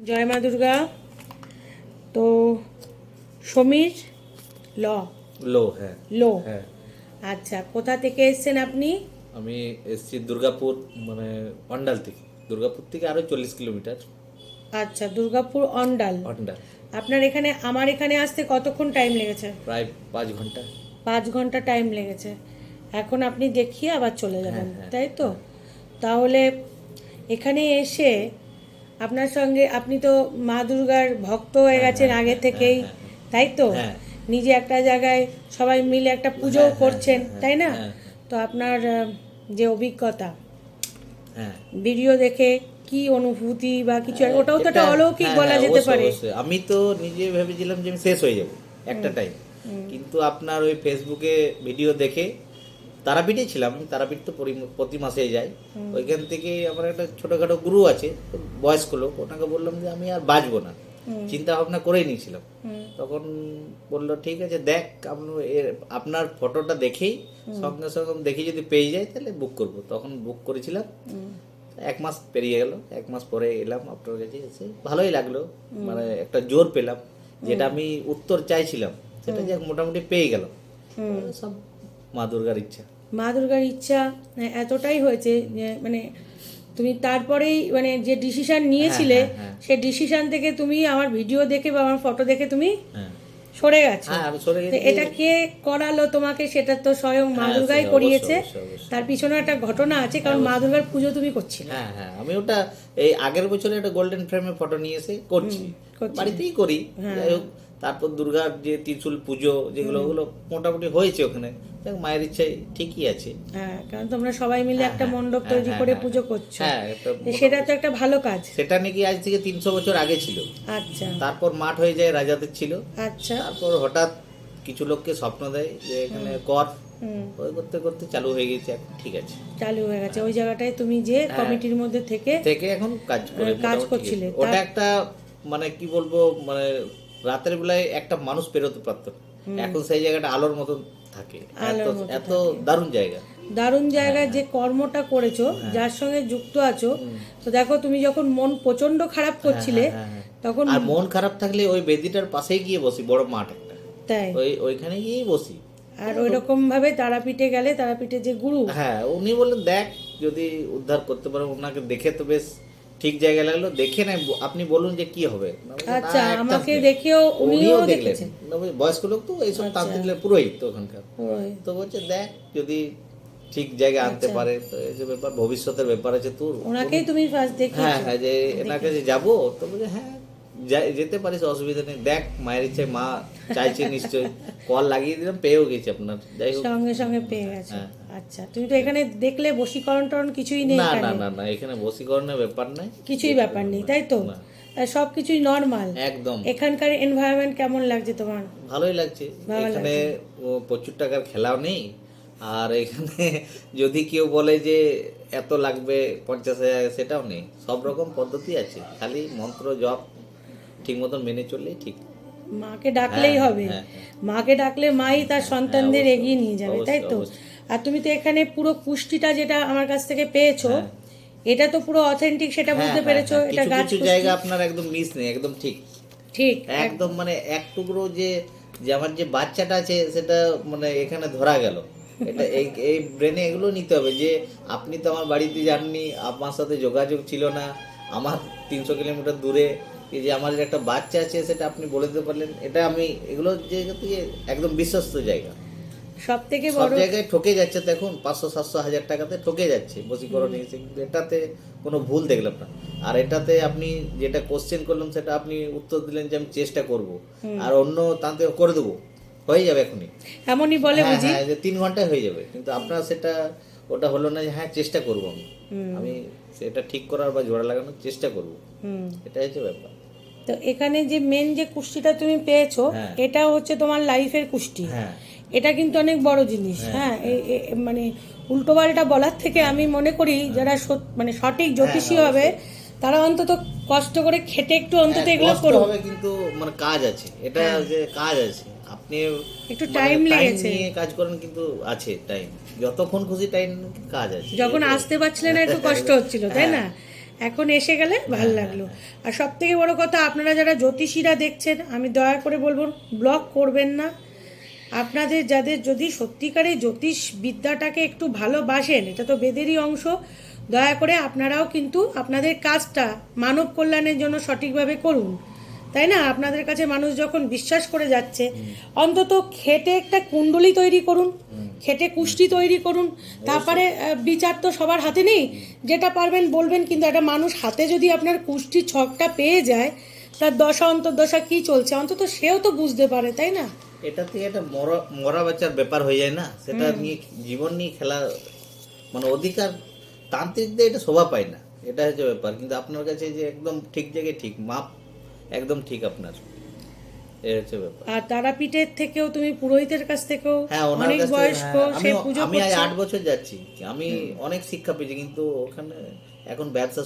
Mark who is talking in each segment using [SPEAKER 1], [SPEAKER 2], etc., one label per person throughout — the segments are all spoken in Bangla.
[SPEAKER 1] জয় মা দুর্গা। তো সমীর ল।
[SPEAKER 2] লো হ্যাঁ।
[SPEAKER 1] লো।
[SPEAKER 2] হ্যাঁ।
[SPEAKER 1] আচ্ছা কোথা থেকে এসেছেন আপনি?
[SPEAKER 2] আমি এসছি দুর্গাপুর মানে অন্ডাল থেকে। দুর্গাপুর থেকে আরও চল্লিশ কিলোমিটার।
[SPEAKER 1] আচ্ছা দুর্গাপুর অন্ডাল।
[SPEAKER 2] অন্ডাল।
[SPEAKER 1] আপনার এখানে আমার এখানে আসতে কতক্ষণ টাইম লেগেছে?
[SPEAKER 2] প্রায় পাঁচ ঘণ্টা।
[SPEAKER 1] পাঁচ ঘণ্টা টাইম লেগেছে। এখন আপনি দেখিয়ে আবার চলে যাবেন
[SPEAKER 2] হ্যাঁ,
[SPEAKER 1] তাই তো? তাহলে এখানে এসে আপনার সঙ্গে আপনি তো মা দুর্গার ভক্ত হয়ে গেছেন আগে থেকেই তাই তো?
[SPEAKER 2] হ্যাঁ।
[SPEAKER 1] নিজে একটা জায়গায় সবাই মিলে একটা পুজো করছেন তাই না?
[SPEAKER 2] হ্যাঁ।
[SPEAKER 1] তো আপনার যে অভিজ্ঞতা
[SPEAKER 2] হ্যাঁ।
[SPEAKER 1] ভিডিও দেখে কি অনুভূতি বা কিছু? ওটাও তো একটা অলৌকিক
[SPEAKER 2] হ্যাঁ,
[SPEAKER 1] বলা
[SPEAKER 2] হ্যাঁ,
[SPEAKER 1] যেতে পারে।
[SPEAKER 2] আমি তো নিজে ভেবেছিলাম যে আমি শেষ হয়ে যাব একটা টাইম কিন্তু আপনার ওই ফেসবুকে ভিডিও দেখে তারাপীঠে ছিলাম তারাপীঠ তো প্রতি মাসে যাই ওইখান থেকে আমার একটা ছোটখাটো গুরু আছে বয়স্ক লোক ওনাকে বললাম যে আমি আর বাঁচবো না। চিন্তা ভাবনা করেই নিয়েছিলাম। তখন বলল ঠিক আছে দেখ আপনার ফটোটা দেখেই সঙ্গে সঙ্গে দেখি যদি পেয়ে যায় তাহলে বুক করব। তখন বুক করেছিলাম। এক মাস পেরিয়ে গেল এক মাস পরে এলাম আপনার কাছে এসে ভালোই লাগল। মানে একটা জোর পেলাম যেটা আমি উত্তর চাইছিলাম সেটা যে মোটামুটি পেয়ে গেলাম। সব মা দুর্গার ইচ্ছা।
[SPEAKER 1] মা দুর্গার ইচ্ছা এতটাই হয়েছে যে মানে তুমি তারপরেই মানে যে ডিসিশন নিয়েছিলে
[SPEAKER 2] হ্যাঁ, হ্যাঁ।
[SPEAKER 1] ডিসিশন থেকে তুমি আমার ভিডিও দেখে বা আমার ফটো দেখে তুমি
[SPEAKER 2] হ্যাঁ।
[SPEAKER 1] সরে গেছো।
[SPEAKER 2] হ্যাঁ
[SPEAKER 1] এটা কে করালো তোমাকে সেটা তো স্বয়ং মা
[SPEAKER 2] হ্যাঁ,
[SPEAKER 1] দুর্গাই করিয়েছে। তার পিছনে একটা ঘটনা আছে কারণ মা দুর্গার পুজো তুমি করছিলে।
[SPEAKER 2] হ্যাঁ হ্যাঁ আমি ওটা এই আগের বছরে একটা গোল্ডেন ফ্রেমে ফটো নিয়ে এসে করছি। বাড়িতেই করি। যাই হোক তারপর দুর্গার যে ত্রিশুল পুজো যেগুলো ওগুলো মোটামুটি হয়েছে ওখানে। দেখ মায়ের ইচ্ছাই ঠিকই আছে।
[SPEAKER 1] হ্যাঁ কারণ তোমরা সবাই মিলে একটা মণ্ডপ তৈরি করে পুজো করছ।
[SPEAKER 2] হ্যাঁ
[SPEAKER 1] সেটা তো একটা ভালো কাজ।
[SPEAKER 2] সেটা নাকি আজ থেকে তিনশো বছর আগে ছিল।
[SPEAKER 1] আচ্ছা।
[SPEAKER 2] তারপর মাঠ হয়ে যায় রাজাদের ছিল।
[SPEAKER 1] আচ্ছা।
[SPEAKER 2] তারপর হঠাৎ কিছু লোককে স্বপ্ন দেয় যে এখানে কর। ওই করতে করতে চালু হয়ে গেছে ঠিক আছে।
[SPEAKER 1] চালু হয়ে গেছে। ওই জায়গাটায় তুমি যে কমিটির মধ্যে থেকে
[SPEAKER 2] থেকে এখন কাজ করে
[SPEAKER 1] হ্যাঁ, কাজ করছিলে।
[SPEAKER 2] ওটা একটা মানে কি বলব মানে রাতের বেলায় একটা মানুষ পেরোতে পারত এখন সেই জায়গাটা আলোর মতন থাকে। এত দারুণ জায়গা।
[SPEAKER 1] দারুণ জায়গায় যে কর্মটা করেছ
[SPEAKER 2] হ্যাঁ।
[SPEAKER 1] যার সঙ্গে যুক্ত আছো তো দেখো তুমি যখন মন প্রচণ্ড খারাপ করছিলে
[SPEAKER 2] হ্যাঁ, হ্যাঁ।
[SPEAKER 1] তখন
[SPEAKER 2] আর মন খারাপ থাকলে ওই বেদিটার পাশেই গিয়ে বসি বড় মাঠ একটা।
[SPEAKER 1] তাই?
[SPEAKER 2] ওই ওইখানে গিয়েই বসি।
[SPEAKER 1] আর ওই রকম ভাবে তারাপীঠে গেলে তারাপীঠে যে গুরু।
[SPEAKER 2] হ্যাঁ উনি বললেন দেখ যদি উদ্ধার করতে পারো ওনাকে দেখে তো বেশ ঠিক জায়গা লাগল দেখে না আপনি বলুন যে কি হবে।
[SPEAKER 1] আচ্ছা আমাকে দেখেও উনিও
[SPEAKER 2] দেখলেন। বয়স্ক লোক তো এইসব
[SPEAKER 1] আচ্ছা।
[SPEAKER 2] তান্ত্রিক পুরোহিত তো ওখানকার। তো বলছে দেখ যদি ঠিক জায়গায় আনতে
[SPEAKER 1] আচ্ছা।
[SPEAKER 2] পারে তো এই যে ব্যাপার ভবিষ্যতের ব্যাপার আছে তোর।
[SPEAKER 1] ওনাকেই তুমি ফার্স্ট দেখি
[SPEAKER 2] হ্যাঁ হ্যাঁ যে এনার কাছে যাব তো বলছে হ্যাঁ যেতে পারিস অসুবিধা নেই। দেখ মায়ের ইচ্ছে মা চাইছে নিশ্চয়ই। কল লাগিয়ে দিলাম পেয়েও গেছি আপনার। যাই হোক।
[SPEAKER 1] সঙ্গে সঙ্গে পেয়ে গেছো।
[SPEAKER 2] হ্যাঁ।
[SPEAKER 1] আচ্ছা তো এখানে দেখলে বশীকরণ টরণ কিছুই নেই
[SPEAKER 2] না না না না এখানে বসীকরণের ব্যাপার নাই।
[SPEAKER 1] কিছুই ব্যাপার নেই তাই তো? সব কিছুই নর্মাল
[SPEAKER 2] একদম।
[SPEAKER 1] এখানকার এনভায়রনমেন্ট কেমন লাগছে তোমার?
[SPEAKER 2] ভালোই লাগছে। এখানে ও প্রচুর টাকার খেলাও নেই। আর এখানে যদি কেউ বলে যে এত লাগবে পঞ্চাশ হাজার সেটাও নেই। সব রকম পদ্ধতি আছে। খালি মন্ত্র জপ ঠিক মতন মেনে চললেই ঠিক।
[SPEAKER 1] মাকে ডাকলেই
[SPEAKER 2] হ্যাঁ,
[SPEAKER 1] হবে।
[SPEAKER 2] হ্যাঁ,
[SPEAKER 1] মাকে ডাকলে মাই তার সন্তানদের এগিয়ে নিয়ে যাবে তাই তো? আর তুমি তো এখানে পুরো পুষ্টিটা যেটা আমার কাছ থেকে পেয়েছ
[SPEAKER 2] হ্যাঁ।
[SPEAKER 1] এটা তো পুরো অথেন্টিক সেটা
[SPEAKER 2] হ্যাঁ,
[SPEAKER 1] বুঝতে
[SPEAKER 2] হ্যাঁ,
[SPEAKER 1] পেরেছ
[SPEAKER 2] হ্যাঁ,
[SPEAKER 1] এটা গাছ
[SPEAKER 2] কিছু জায়গা আপনার একদম মিস নেই একদম ঠিক।
[SPEAKER 1] ঠিক
[SPEAKER 2] একদম মানে এক টুকরো যে যে আমার যে বাচ্চাটা আছে সেটা মানে এখানে ধরা গেল। এটা এই এই ব্রেনে এগুলো নিতে হবে যে আপনি তো আমার বাড়িতে যাননি আমার সাথে যোগাযোগ ছিল না আমার তিনশো কিলোমিটার দূরে এই যে আমার যে একটা বাচ্চা আছে সেটা আপনি বলে দিতে পারলেন। এটা আমি এগুলো জায়গা থেকে একদম বিশ্বস্ত জায়গা।
[SPEAKER 1] সব থেকে বড়
[SPEAKER 2] জায়গায় ঠকে যাচ্ছে তো এখন পাঁচশো সাতশো হাজার টাকাতে ঠকে যাচ্ছে বসীকরণ এসে কিন্তু এটাতে কোনো ভুল দেখলাম না। আর এটাতে আপনি যেটা কোশ্চেন করলাম সেটা আপনি উত্তর দিলেন যে আমি চেষ্টা করব। আর অন্য তাতে করে দেবো। হয়ে যাবে এখনই।
[SPEAKER 1] এমনই বলে
[SPEAKER 2] হ্যাঁ
[SPEAKER 1] বুঝি।
[SPEAKER 2] হ্যাঁ যে তিন ঘন্টায় হয়ে যাবে। কিন্তু আপনার সেটা ওটা হলো না যে হ্যাঁ চেষ্টা করব আমি। আমি সেটা ঠিক করার বা জোড়া লাগানোর চেষ্টা করব। এটা হচ্ছে ব্যাপার।
[SPEAKER 1] তো এখানে যে মেন যে কুষ্টিটা তুমি পেয়েছ
[SPEAKER 2] হ্যাঁ।
[SPEAKER 1] এটা হচ্ছে তোমার লাইফের কুষ্টি।
[SPEAKER 2] হ্যাঁ।
[SPEAKER 1] এটা কিন্তু অনেক বড় জিনিস। হ্যাঁ। এ- মানে উল্টোপাল্টা বলার থেকে আমি মনে করি যারা মানে সঠিক জ্যোতিষী হবে তারা অন্তত কষ্ট করে খেটে একটু অন্তত
[SPEAKER 2] হ্যাঁ,
[SPEAKER 1] এগুলো
[SPEAKER 2] হবে কিন্তু মানে কাজ আছে। এটা যে কাজ আছে আপনি
[SPEAKER 1] একটু
[SPEAKER 2] মানে
[SPEAKER 1] time লেগেছে।
[SPEAKER 2] কাজ করেন কিন্তু আছে টাইম যতক্ষণ খুশি টাইম কাজ আছে।
[SPEAKER 1] যখন আসতে পারছিলে না একটু কষ্ট হচ্ছিল তাই না? এখন এসে গেলে ভালো লাগল। আর সব থেকে বড়ো কথা আপনারা যারা জ্যোতিষীরা দেখছেন আমি দয়া করে বলব ব্লগ করবেন না। আপনাদের যাদের যদি সত্যিকারে জ্যোতিষ বিদ্যাটাকে একটু ভালোবাসেন এটা তো বেদেরই অংশ দয়া করে আপনারাও কিন্তু আপনাদের কাজটা মানব কল্যাণের জন্য সঠিকভাবে করুন। তাই না? আপনাদের কাছে মানুষ যখন বিশ্বাস করে যাচ্ছে অন্তত খেটে একটা কুণ্ডলি তৈরি করুন খেটে কুষ্টি তৈরি করুন। তারপরে বিচার তো সবার হাতে নেই। যেটা পারবেন বলবেন কিন্তু একটা মানুষ হাতে যদি আপনার কুষ্টি ছকটা পেয়ে যায় তার দশা অন্তর্দশা কি চলছে? অন্তত সেও তো বুঝতে পারে তাই না?
[SPEAKER 2] এটা থেকে একটা মরা মরা বাচ্চার ব্যাপার হয়ে যায় না? সেটা নিয়ে জীবন নিয়ে খেলা মানে অধিকার তান্ত্রিকদের এটা শোভা পায় না। এটা হচ্ছে ব্যাপার। কিন্তু আপনার কাছে যে একদম ঠিক জায়গায় ঠিক মাপ একদম ঠিক আপনার।
[SPEAKER 1] আর তারাপীঠের থেকেও তুমি পুরোহিতের কাছ থেকেও
[SPEAKER 2] হ্যাঁ
[SPEAKER 1] অনেক বয়স্ক
[SPEAKER 2] হ্যাঁ,
[SPEAKER 1] সে পুজো
[SPEAKER 2] আমি আট বছর যাচ্ছি। আমি অনেক শিক্ষা পেয়েছি কিন্তু ওখানে এখন ব্যবসা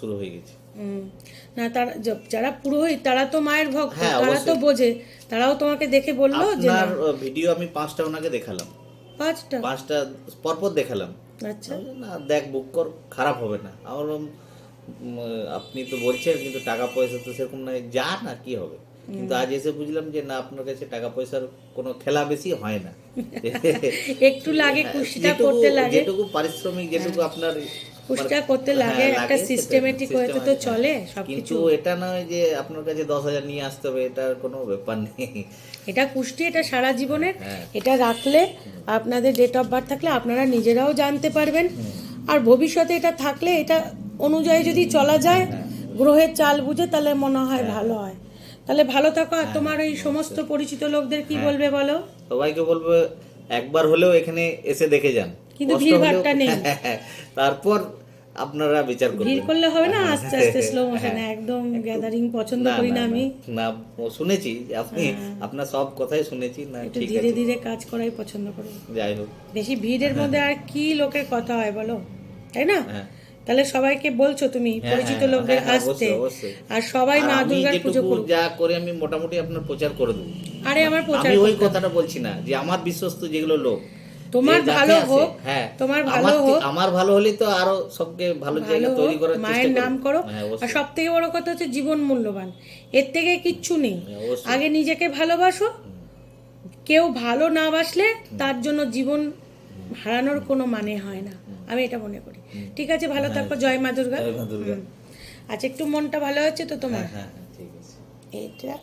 [SPEAKER 2] শুরু হয়ে গেছে।
[SPEAKER 1] না তারা যারা পুরোহিত তারা তো মায়ের ভক্ত
[SPEAKER 2] হ্যাঁ,
[SPEAKER 1] তারা তো বোঝে। তারাও তোমাকে দেখে বলল যে
[SPEAKER 2] আপনার ভিডিও আমি পাঁচটা ওনাকে দেখালাম।
[SPEAKER 1] পাঁচটা?
[SPEAKER 2] পাঁচটা পরপর দেখালাম।
[SPEAKER 1] আচ্ছা।
[SPEAKER 2] না দেখ বুক কর খারাপ হবে না। আমার আপনি তো বলছেন কিন্তু টাকা পয়সা তো সেরকম নাই যা না কি হবে? কিন্তু আজ এসে বুঝলাম যে না আপনার কাছে টাকা পয়সার কোনো খেলা বেশি হয় না।
[SPEAKER 1] একটু লাগে
[SPEAKER 2] হ্যাঁ,
[SPEAKER 1] কুষ্টিটা করতে লাগে।
[SPEAKER 2] যেটুকু পারিশ্রমিক যেটুকু আপনার
[SPEAKER 1] কুষ্টিটা
[SPEAKER 2] মানে-
[SPEAKER 1] করতে লাগে
[SPEAKER 2] হ্যাঁ,
[SPEAKER 1] একটা সিস্টেমেটিক হয়তো তো চলে সবকিছু।
[SPEAKER 2] এটা নয় যে আপনার কাছে দশ হাজার নিয়ে আসতে হবে এটার কোনো ব্যাপার নেই।
[SPEAKER 1] এটা কুষ্টি এটা সারা জীবনের।
[SPEAKER 2] হ্যাঁ।
[SPEAKER 1] এটা রাখলে আপনাদের ডেট অফ বার্থ থাকলে আপনারা নিজেরাও জানতে পারবেন। আর ভবিষ্যতে এটা থাকলে এটা অনুযায়ী যদি চলা যায়
[SPEAKER 2] হ্যাঁ।
[SPEAKER 1] গ্রহের চাল বুঝে তাহলে মনে হয় ভালো হয়। তাহলে ভালো থাকো আর তোমার ওই সমস্ত পরিচিত লোকদের কি
[SPEAKER 2] হ্যাঁ।
[SPEAKER 1] বলবে বলো?
[SPEAKER 2] সবাইকে বলব একবার হলেও এখানে এসে দেখে যান।
[SPEAKER 1] কিন্তু
[SPEAKER 2] হলেও-
[SPEAKER 1] নেই।
[SPEAKER 2] তারপর আপনারা বিচার করবেন।
[SPEAKER 1] ভিড় করলে হবে না? আস্তে আস্তে স্লো মোশনে একদম গ্যাদারিং পছন্দ
[SPEAKER 2] হ্যাঁ।
[SPEAKER 1] করি
[SPEAKER 2] না,
[SPEAKER 1] আমি।
[SPEAKER 2] না শুনেছি। আপনি আপনার সব কথাই শুনেছি। না ঠিক
[SPEAKER 1] ধীরে
[SPEAKER 2] আছে।
[SPEAKER 1] ধীরে কাজ করাই পছন্দ করি
[SPEAKER 2] যাই হোক।
[SPEAKER 1] বেশি ভিড়ের মধ্যে আর কি লোকের কথা হয় বলো? তাই না?
[SPEAKER 2] হ্যাঁ।
[SPEAKER 1] তাহলে সবাইকে বলছো তুমি
[SPEAKER 2] হ্যাঁ,
[SPEAKER 1] পরিচিত
[SPEAKER 2] হ্যাঁ,
[SPEAKER 1] লোকদের
[SPEAKER 2] হ্যাঁ,
[SPEAKER 1] আসতে।
[SPEAKER 2] অবশ্যই, অবশ্যই।
[SPEAKER 1] আর সবাই মা দুর্গার পুজো করুক।
[SPEAKER 2] যা করে আমি মোটামুটি আপনার প্রচার করে দেবো।
[SPEAKER 1] আরে আমার প্রচার
[SPEAKER 2] আমি ওই কথাটা বলছি না যে আমার বিশ্বস্ত যেগুলো লোক
[SPEAKER 1] তোমার ভালো হোক,
[SPEAKER 2] হ্যাঁ
[SPEAKER 1] তোমার ভালো হোক।
[SPEAKER 2] আমার ভালো হলে তো আরও সবকে ভালো জায়গা তৈরি করার
[SPEAKER 1] মায়ের নাম করো। আর
[SPEAKER 2] অবশ্যই।
[SPEAKER 1] সব থেকে বড় কথা হচ্ছে জীবন মূল্যবান। এর থেকে কিচ্ছু নেই। আগে নিজেকে ভালোবাসো। কেউ ভালো না বাসলে তার জন্য জীবন হারানোর কোনো মানে হয় না। আমি এটা মনে করি। ঠিক আছে ভালো থাকো জয় মা দুর্গা। আচ্ছা একটু মনটা ভালো হচ্ছে তো তোমার?
[SPEAKER 2] এইটা হ্যাঁ ঠিক আছে।
[SPEAKER 1] এটা